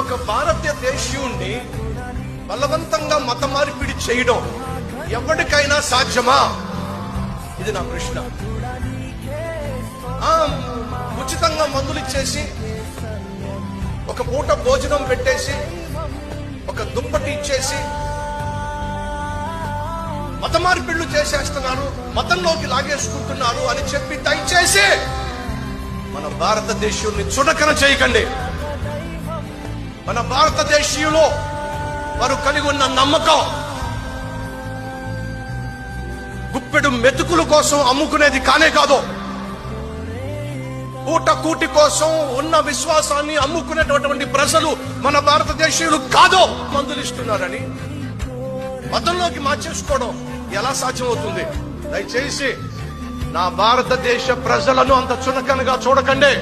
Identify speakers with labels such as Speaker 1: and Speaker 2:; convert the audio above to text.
Speaker 1: ఒక భారతదేశీయుణ్ణి బలవంతంగా మత మార్పిడి చేయడం ఎవరికైనా సాధ్యమా? ఇది నా ప్రశ్న. ఉచితంగా మందులు ఇచ్చేసి ఒక పూట భోజనం పెట్టేసి ఒక దుప్పటి ఇచ్చేసి మత మార్పిళ్ళు చేసేస్తున్నారు మతంలోకి లాగేసుకుంటున్నారు అని చెప్పి దయచేసి మన భారతదేశాన్ని చుడకన చేయకండి. మన భారతదేశీయులు వారు కలిగి ఉన్న నమ్మకం గుప్పెడు మెతుకుల కోసం అమ్ముకునేది కానే కాదు. పూట కూటి కోసం ఉన్న విశ్వాసాన్ని అమ్ముకునేటటువంటి ప్రజలు మన భారతదేశీయులు కాదు. మందులు ఇస్తున్నారని మతంలోకి మార్చేసుకోవడం ఎలా సాధ్యమవుతుంది? దయచేసి నా భారతదేశ ప్రజలను అంత చునకనగా చూడకండి.